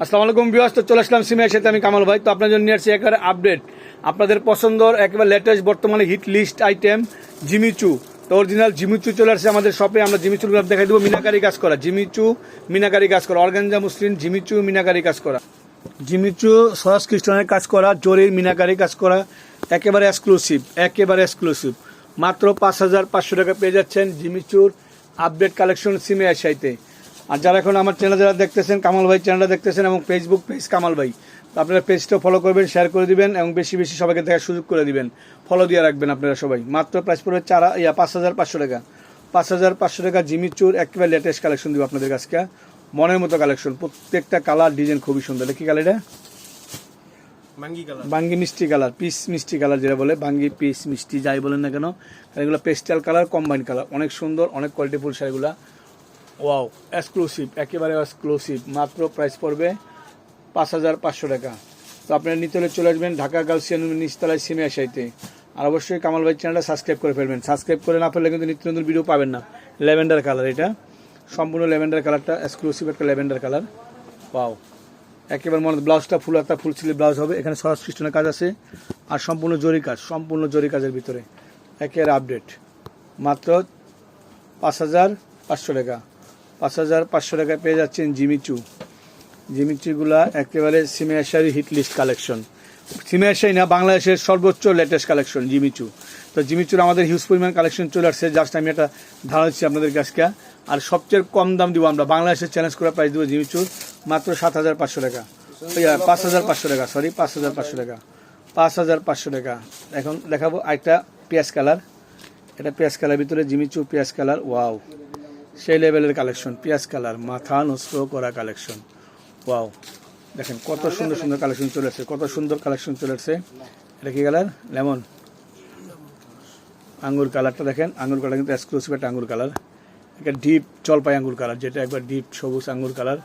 আসসালামু আলাইকুম বিয়াস তো চলে আসলাম সিমের সাথে আমি কামাল ভাই। তো আপনার জন্য নিয়ে আসছি একেবারে আপডেট আপনাদের পছন্দর একেবারে লেটেস্ট বর্তমানে hit list item Jimmy Choo তো অরিজিনাল জিমিচু চলে আসছে আমাদের শপে আমরা জিমিচুর দেখাই দেবো। মিনাকারি কাজ করা। জিমিচু মিনাকারি কাজ করা। অর্গানজা মুসলিম জিমিচু মিনাকারি কাজ করা। জিমিচু সস খ্রিস্টানের কাজ করা। জরির মিনাকারি কাজ করা। একেবারে এক্সক্লুসিভ একেবারে এক্সক্লুসিভ মাত্র পাঁচ হাজার পাঁচশো টাকা পেয়ে যাচ্ছেন জিমিচুর আপডেট কালেকশন সিমে আসাইতে আর যারা এখন আমার চ্যানেল যারা দেখতেছেন কামাল ভাই চ্যানেলটা দেখতেছেন এবং ফেসবুক পেজ কামাল ভাই আপনারা পেজটা ফলো করবেন শেয়ার করে দিবেন এবং বেশি বেশি সবাইকে দেখার সুযোগ করে দিবেন। ফলো দিয়ে রাখবেন আপনারা সবাই। মাত্র প্রাইস পড়বে চার ইয়া পাঁচ হাজার পাঁচশো টাকা। পাঁচ হাজার পাঁচশো টাকা জিমি জিমিচুর একেবারে লেটেস্ট কালেকশন দিব আপনাদের কাছকে মনের মতো কালেকশন প্রত্যেকটা কালার ডিজাইন খুবই সুন্দর। কি কালার এটা? বাঙ্গি মিষ্টি কালার পিস মিষ্টি কালার যেটা বলে বাঙ্গি পিস মিষ্টি যাই বলেন না কেন। এগুলো পেস্টাল কালার কম্বাইন কালার অনেক সুন্দর অনেক কোয়ালিটিফুল শাড়িগুলা। ওয়াও এক্সক্লুসিভ একেবারে এক্সক্লুসিভ মাত্র প্রাইস পড়বে পাঁচ হাজার পাঁচশো টাকা। তো আপনারা নিতে হলে চলে আসবেন ঢাকা গার্লসিয়ান নিচতলায় সিমে আসাইতে আর অবশ্যই কামাল ভাই চ্যানেলটা সাবস্ক্রাইব করে ফেলবেন। সাবস্ক্রাইব করে না ফেললে কিন্তু নিত্য নতুন ভিডিও পাবেন না। ল্যাভেন্ডার কালার এটা। সম্পূর্ণ ল্যাভেন্ডার কালারটা এক্সক্লুসিভ একটা ল্যাভেন্ডার কালার ওয়াও একেবারে মনে ব্লাউজটা ফুল একটা ফুল স্লিভ ব্লাউজ হবে। এখানে সরাস খ্রিস্টানের কাজ আছে। আর সম্পূর্ণ জরি কাজ, সম্পূর্ণ জরি কাজের ভিতরে। একেবারে আপডেট মাত্র পাঁচ হাজার পাঁচশো টাকা। পাঁচ হাজার পাঁচশো টাকায় পেয়ে যাচ্ছেন জিমিচু জিমিচুগুলা একেবারে সিমিয়াশারি হিট লিস্ট কালেকশন। সিমিয়াশারি না, বাংলাদেশের সর্বোচ্চ লেটেস্ট কালেকশন জিমিচু তো জিমিচুর আমাদের হিউজ পরিমাণ কালেকশন চলে আসছে। জাস্ট আমি একটা ধারণা দিচ্ছি আপনাদের কাছকে আর সবচেয়ে কম দাম দিব আমরা। বাংলাদেশের চ্যালেঞ্জ করে প্রাইস দেবো জিমিচুর মাত্র সাত হাজার পাঁচশো টাকা। পাঁচ হাজার পাঁচশো টাকা সরি পাঁচ হাজার পাঁচশো টাকা। পাঁচ হাজার পাঁচশো টাকা। এখন দেখাবো একটা পেঁয়াজ কালার। এটা পেঁয়াজ কালার ভিতরে জিমিচু পেঁয়াজ কালার। ওয়াও। সেই লেভেলের কালেকশন পেঁয়াজ কালার, মাথা নষ্ট করা কালেকশন ওয়াও দেখেন কত সুন্দর সুন্দর কালেকশন চলে আসছে, কত সুন্দর কালেকশন চলে আসছে। এটা কি কালার লেমন আঙ্গুর কালারটা দেখেন, আঙ্গুর কালার কিন্তু এক্সক্লুসিভ একটা আঙ্গুর কালার একটা ডিপ জলপাই আঙ্গুর কালার যেটা একবার ডিপ সবুজ আঙ্গুর কালার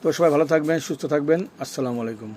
তো সবাই ভালো থাকবেন, সুস্থ থাকবেন। আসসালামু আলাইকুম।